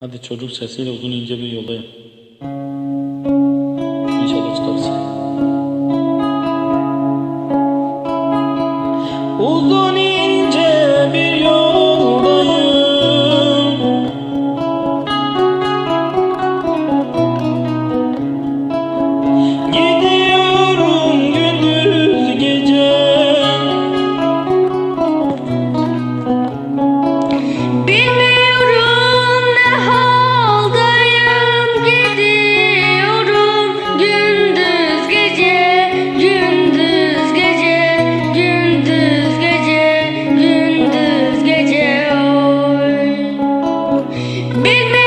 Hadi çocuk sesiyle uzun ince bir yollayın. Big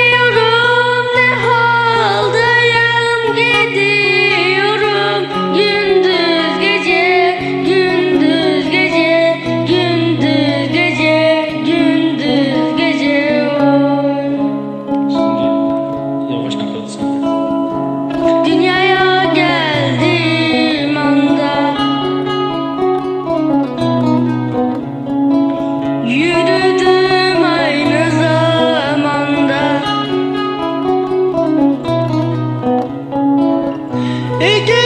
He